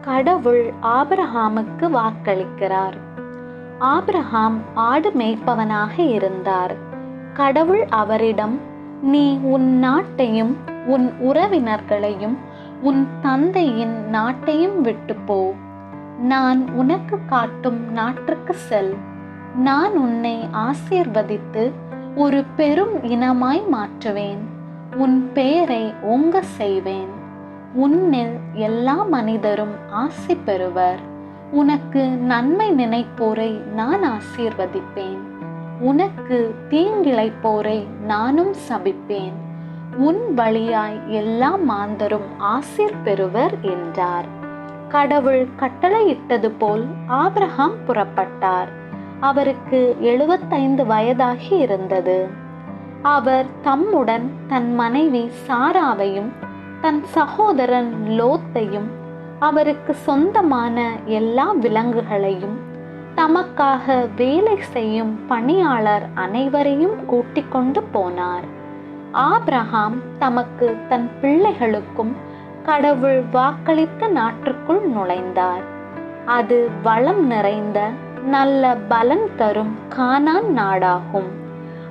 கடவுள் ஆபிரஹாமுக்கு வாக்களிக்கிறார். ஆபிரஹாம் ஆடு மேய்ப்பவனாக இருந்தார். கடவுள் அவரிடம் நீ உன் நாட்டையும் உன் உறவினர்களையும் உன் தந்தையின் நாட்டையும் விட்டு போ. நான் உனக்கு காட்டும் நாட்டுக்கு செல். நான் உன்னை ஆசீர்வதித்து ஒரு பெரும் இனமாய் மாற்றுவேன். உன் பெயரை ஓங்க செய்வேன். உன்னில் எல்லா மனிதரும் ஆசி பெறுவர். உனக்கு நன்மை நினைப்போரை நான் ஆசீர்வதிப்பேன். உனக்கு தீங்கிழைப்போரை நானும் சபிப்பேன். உன் வழியாய் எல்லா மாந்தரும் ஆசீர் பெறுவர் என்றார். கடவுள் கட்டளையிட்டது போல் ஆபிரகாம் புறப்பட்டார். அவருக்கு எழுபத்தைந்து வயதாகி இருந்தது. அவர் தம்முடன் தன் மனைவி சாராவையும் தன் சகோதரன் லோத்தையும் அவருக்கு சொந்தமான எல்லா விலங்குகளையும் தமக்காக வேலை செய்யும் பணியாளர் அனைவரையும் கூட்டிக் கொண்டு போனார். ஆப்ரஹாம் தமக்கு தன் பிள்ளைகளுக்கும் கடவுள் வாக்களித்த நாட்டுக்குள் நுழைந்தார். அது வளம் நிறைந்த நல்ல பலன் தரும் கானான் நாடாகும்.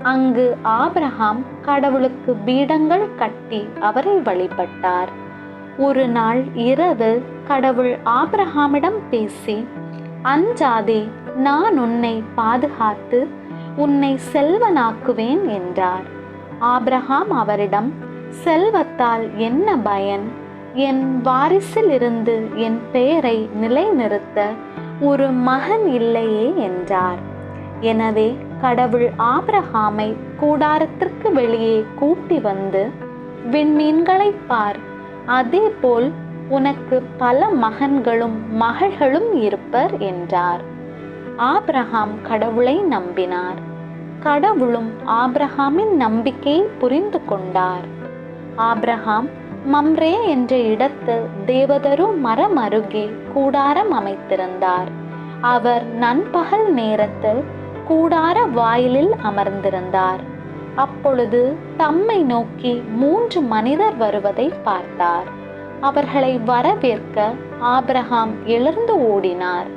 அங்கு ஆபிரகாம் கடவுளுக்கு பீடங்கள் கட்டி அவரை வழிபட்டார். ஒரு நாள் இரவு கடவுள் ஆபிரகாமிடம் பேசி அஞ்சாதே நான் உன்னை பாதுகாத்து உன்னை செல்வனாக்குவேன் என்றார். ஆபிரகாம் அவரிடம் செல்வத்தால் என்ன பயன்? என் வாரிசிலிருந்து என் பெயரை நிலைநிறுத்த ஒரு மகன் இல்லையே என்றார். எனவே கடவுள் ஆபிரஹாமை கூடாரத்திற்கு வெளியே கூட்டி வந்து விண்மீன்களை பார் அதேபோல் உனக்கு பல மகன்களும் மகள்களும் இருப்பர் என்றார். ஆப்ரஹாம் கடவுளை நம்பினார். கடவுளும் ஆப்ரஹாமின் நம்பிக்கையை புரிந்து கொண்டார். ஆப்ரஹாம் மம்ரே என்ற இடத்து தேவதரு மரம் அருகே கூடாரம் அமைத்திருந்தார். அவர் நண்பகல் நேரத்தில் கூடார வாயிலில் அமர்ந்திருந்தார். அப்பொழுது தம்மை நோக்கி மூன்று மனிதர் வருவதை பார்த்தார். அவர்களை வரவேற்க ஆபிரகாம் எழுந்து ஓடினார்.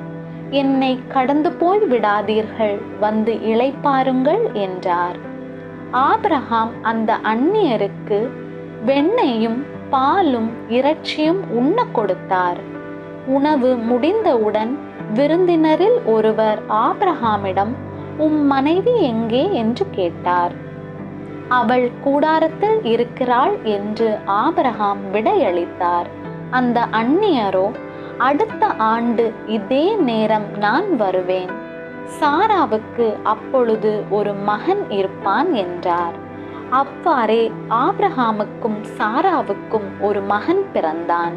என்னை கடந்து போய் விடாதீர்கள் வந்து இளைப்பாருங்கள் என்றார். ஆபிரகாம் அந்த அந்நியருக்கு வெண்ணையும் பாலும் இறைச்சியும் உண்ண கொடுத்தார். உணவு முடிந்தவுடன் விருந்தினரில் ஒருவர் ஆபிரகாமிடம் உம் மனைவி எங்கே என்று கேட்டார். அவள் கூடாரத்தில் இருக்கிறாள் என்று ஆபிரகாம் விடையளித்தார். அந்த அந்நியரோ அடுத்த ஆண்டு இதே நேரம் நான் வருவேன். சாராவுக்கு அப்பொழுது ஒரு மகன் இருப்பான் என்றார். அவ்வாறே ஆப்ரஹாமுக்கும் சாராவுக்கும் ஒரு மகன் பிறந்தான்.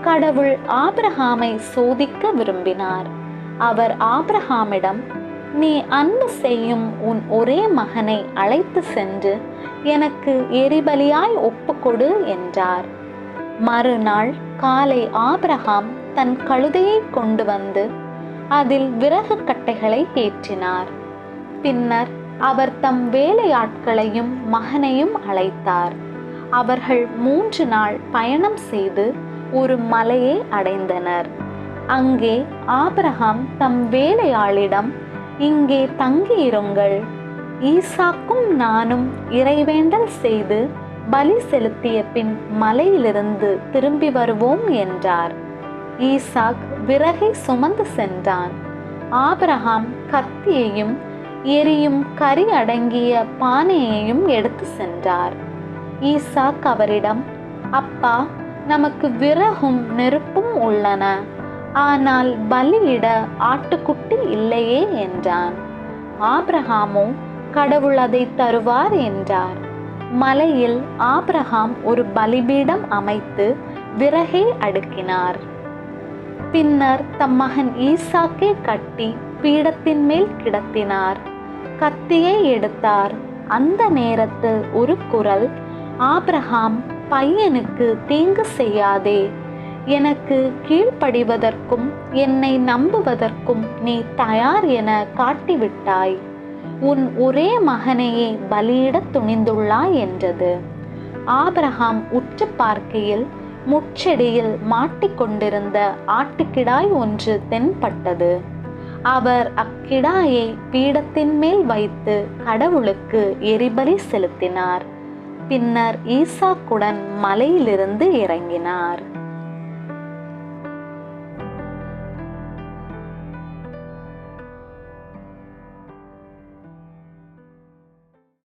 கடவுள் ஆப்ரஹாமை சோதிக்க விரும்பினார். அவர் ஆப்ரஹாமிடம் நீ அன்பு செய்யும் உன் ஒரே மகனை அழைத்து சென்று எனக்கு எரிபலியாய் ஒப்புக்கொடு என்றார். மறுநாள் காலை ஆபிரகாம் தன் கழுதையை கொண்டு வந்து அதில் விறகு கட்டைகளை ஏற்றினார். பின்னர் அவர் தம் வேலையாட்களையும் மகனையும் அழைத்தார். அவர்கள் மூன்று நாள் பயணம் செய்து ஒரு மலையை அடைந்தனர். அங்கே ஆபிரகாம் தம் வேலையாளிடம் இங்கே தங்கியிருங்கள். ஈசாக்கும் நானும் இறைவேண்டல் செய்து பலி செலுத்திய பின் மலையிலிருந்து திரும்பி வருவோம் என்றார். ஈசாக் விறகை சுமந்து சென்றான். ஆபிரஹாம் கத்தியையும் எரியும் கரி அடங்கிய பானையையும் எடுத்து சென்றார். ஈசாக் அவரிடம் அப்பா நமக்கு விறகும் நெருப்பும் உள்ளன. ஆனால் பலியிட ஆட்டுக்குட்டி இல்லையே என்றான். ஆப்ரஹாமோ கடவுள் அதை தருவார் என்றார். மலையில் ஆப்ரஹாம் ஒரு பலிபீடம் அமைத்து விறகை அடுக்கினார். பின்னர் தம் மகன் ஈசாக்கை கட்டி பீடத்தின் மேல் கிடத்தினார். கத்தியை எடுத்தார். அந்த நேரத்தில் ஒரு குரல் ஆப்ரஹாம் பையனுக்கு தீங்கு செய்யாதே எனக்கு கீழ்ப்படிவதற்கும் என்னை நம்புவதற்கும் நீ தயார் என காட்டிவிட்டாய். உன் ஒரே மகனையே பலியிட துணிந்துள்ளாய் என்றது. ஆபிரஹாம் உற்று பார்க்கையில் முட்செடியில் மாட்டிக்கொண்டிருந்த ஆட்டுக்கிடாய் ஒன்று தென்பட்டது. அவர் அக்கிடாயை பீடத்தின் மேல் வைத்து கடவுளுக்கு எரிபலி செலுத்தினார். பின்னர் ஈசாக்குடன் மலையிலிருந்து இறங்கினார்.